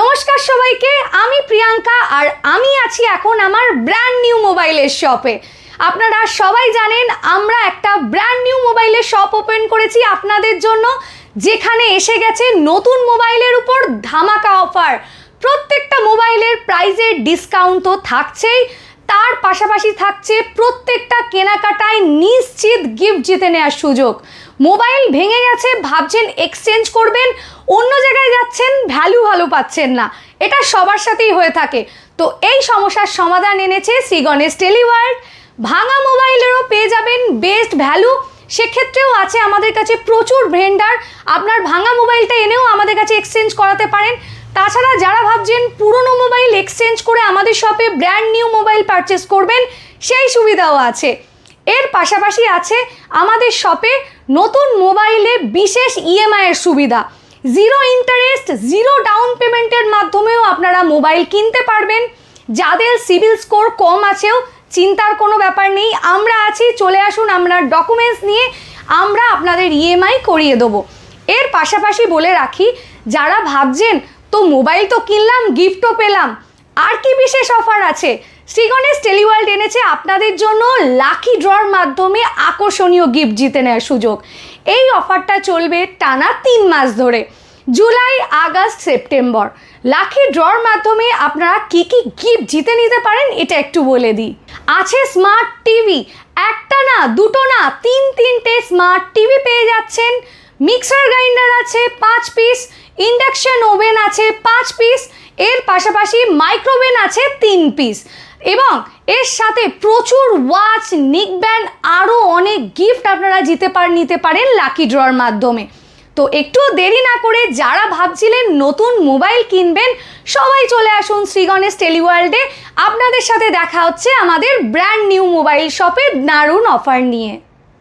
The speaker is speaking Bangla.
নমস্কার সবাইকে, আমি প্রিয়াঙ্কা আর আমি আছি এখন আমার ব্র্যান্ড নিউ মোবাইলের শপে আপনারা সবাই জানেন, আমরা একটা ব্র্যান্ড নিউ মোবাইলের শপ ওপেন করেছি আপনাদের জন্য, যেখানে এসে গেছে নতুন মোবাইলের উপর ধামাকা অফার প্রত্যেকটা মোবাইলের প্রাইজের ডিসকাউন্ট তো থাকছেই, তার পাশাপাশি থাকছে প্রত্যেকটা কেনাকাটায় নিশ্চিত গিফট জিতে নেওয়ার সুযোগ। মোবাইল ভেঙে গেছে, ভাবছেন এক্সচেঞ্জ করবেন, অন্য যাচ্ছেন ভ্যালু ভালো পাচ্ছেন না। এটা সবার সাথেই হয়ে থাকে। তো এই সমস্যার সমাধান এনেছে শ্রী গণেশ টেলিওয়ার্ল্ড। ভাঙা মোবাইলেরও পেয়ে যাবেন বেস্ট ভ্যালু সেক্ষেত্রেও আছে আমাদের কাছে প্রচুর ভেন্ডার আপনার ভাঙা মোবাইলটা এনেও আমাদের কাছে এক্সচেঞ্জ করাতে পারেন। তাছাড়া যারা ভাবছেন পুরনো মোবাইল এক্সচেঞ্জ করে আমাদের শপে ব্র্যান্ড নিউ মোবাইল পারচেস করবেন, সেই সুবিধাও আছে। এর পাশাপাশি আছে আমাদের শপে নতুন মোবাইলে বিশেষ ইএমআইয়ের সুবিধা। জিরো ইন্টারেস্ট জিরো ডাউন পেমেন্টের মাধ্যমেও আপনারা মোবাইল কিনতে পারবেন। যাদের সিভিল স্কোর কম আছেও, চিন্তার কোনো ব্যাপার নেই, আমরা আছি, চলে আসুন আমরা ডকুমেন্টস নিয়ে আমরা আপনাদের ইএমআই করিয়ে দেবো। এর পাশাপাশি বলে রাখি, যারা ভাবছেন, তো মোবাইল তো কিনলাম গিফটও পেলাম, আর কি বিশেষ অফার আছে? শ্রীগণেশ টেলিওয়ার্ল্ড এনেছে আপনাদের জন্য লাকি ড্রর মাধ্যমে আকর্ষণীয় গিফট জিতে নেওয়ার সুযোগ। এই অফারটা চলবে টানা তিন মাস ধরে, July, August, September. Lucky draw মাধ্যমে আপনারা কি কি গিফট জিতে নিতে পারেন এটা একটু বলে দিই। আছে স্মার্ট টিভি, একটা না, দুটো না, তিন তিনটে স্মার্ট টিভি পেয়ে যাচ্ছেন। মিক্সার গ্রাইন্ডার আছে পাঁচ পিস, ইন্ডাকশন ওভেন আছে পাঁচ পিস, এর পাশাপাশি মাইক্রোওভেন আছে তিন পিস। এবং এর সাথে প্রচুর ওয়াচ নিক ব্যান্ড আরও অনেক গিফট আপনারা জিতে পার, নিতে পারেন লাকি ড্রর মাধ্যমে। তো একটু দেরি না করে যারা ভাবছিলেন নতুন মোবাইল কিনবেন, সবাই চলে আসুন শ্রীগণেশ টেলিওয়ার্ল্ডে। আপনাদের সাথে দেখা হচ্ছে আমাদের ব্র্যান্ড নিউ মোবাইল শপে দারুণ অফার নিয়ে।